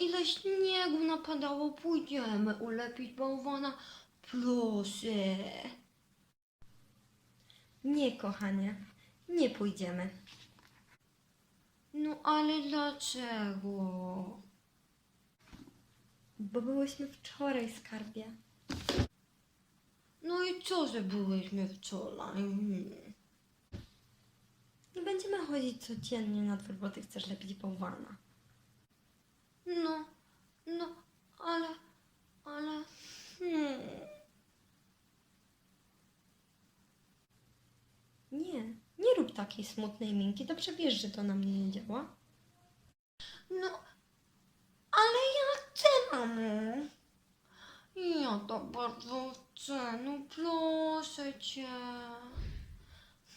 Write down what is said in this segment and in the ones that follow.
ile śniegu napadało. Pójdziemy ulepić bałwana. Proszę. Nie, kochanie, nie pójdziemy. No ale dlaczego? Bo byłyśmy wczoraj, skarbie. No i co, że byłyśmy wczoraj? Nie będziemy chodzić codziennie na dwór, bo ty chcesz lepić bałwana. No, no, ale, ale, hmm. Nie, nie rób takiej smutnej minki. Dobrze wiesz, że to na mnie nie działa. No, ale ja chcę, mamo. Ja to bardzo chcę, no proszę cię.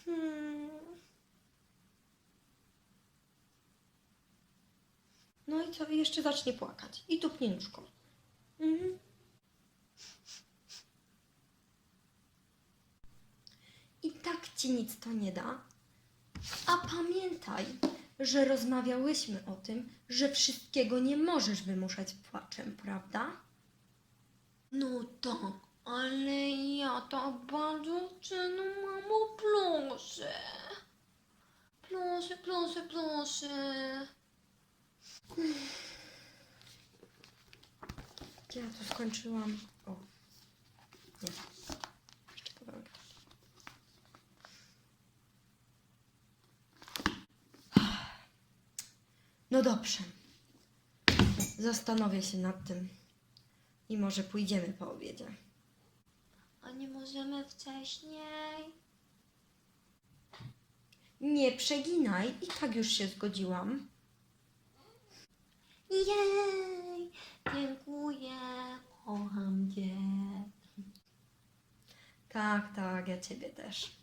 Hmm. No i co? Jeszcze zacznie płakać. I tupnie nóżką. Mhm. I tak ci nic to nie da. A pamiętaj, że rozmawiałyśmy o tym, że wszystkiego nie możesz wymuszać płaczem, prawda? No tak, ale ja to bardzo chcę, no mamo, proszę. Proszę, proszę, proszę. Ja tu skończyłam? O. Nie. Jeszcze kawałek. No dobrze. Zastanowię się nad tym. I może pójdziemy po obiedzie. A nie możemy wcześniej? Nie przeginaj. I tak już się zgodziłam. Jej, dziękuję, kocham cię. Tak, tak, ja ciebie też.